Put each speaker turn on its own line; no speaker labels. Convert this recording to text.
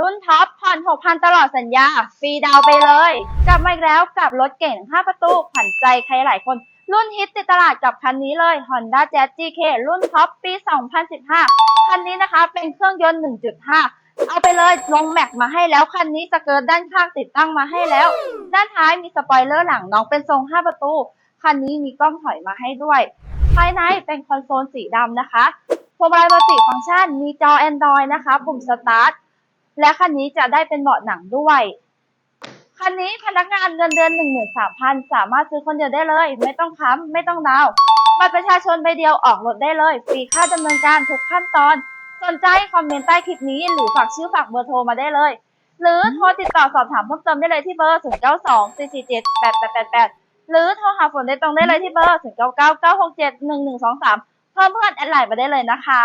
รุ่นท็อปผ่อน 6,000 ตลอดสัญญา ฟรีดาวไปเลย กลับมาอีกแล้วกับรถเก่ง 5 ประตูขวัญใจใครหลายคน รุ่นฮิตติดตลาดกับคันนี้เลย Honda Jazz GK รุ่นท็อปปี 2015 คันนี้นะคะเป็นเครื่องยนต์ 1.5 เอาไปเลยลงแม็กมาให้แล้ว คันนี้สเกิร์ตด้านข้างติดตั้งมาให้แล้ว ด้านท้ายมีสปอยเลอร์หลังน้องเป็นทรง 5 ประตู คันนี้มีกล้องถอยมาให้ด้วย ภายในเป็นคอนโซลสีดำนะคะพวงมาลัยมัลติฟังก์ชันมีจอ Android นะคะ ปุ่มสตาร์ท และคันนี้จะได้เป็นเบาะหนังด้วย คันนี้พนักงานเงินเดือน13,000 สามารถซื้อคนเดียวได้เลย ไม่ต้องค้ำไม่ต้องดาวบัตรประชาชนใบเดียวออกรถได้เลยฟรีค่าดำเนินการทุกขั้นตอน สนใจคอมเมนต์ใต้คลิปนี้หรือฝากชื่อฝากเบอร์โทรมาได้เลย หรือโทรติดต่อสอบถามเพิ่มเติมได้เลยที่เบอร์ 092 447 8888 หรือโทรหาฝนได้ตรงได้เลยที่เบอร์ 099 967 1123เพิ่มเพื่อนแอดไลน์มาได้เลยนะคะ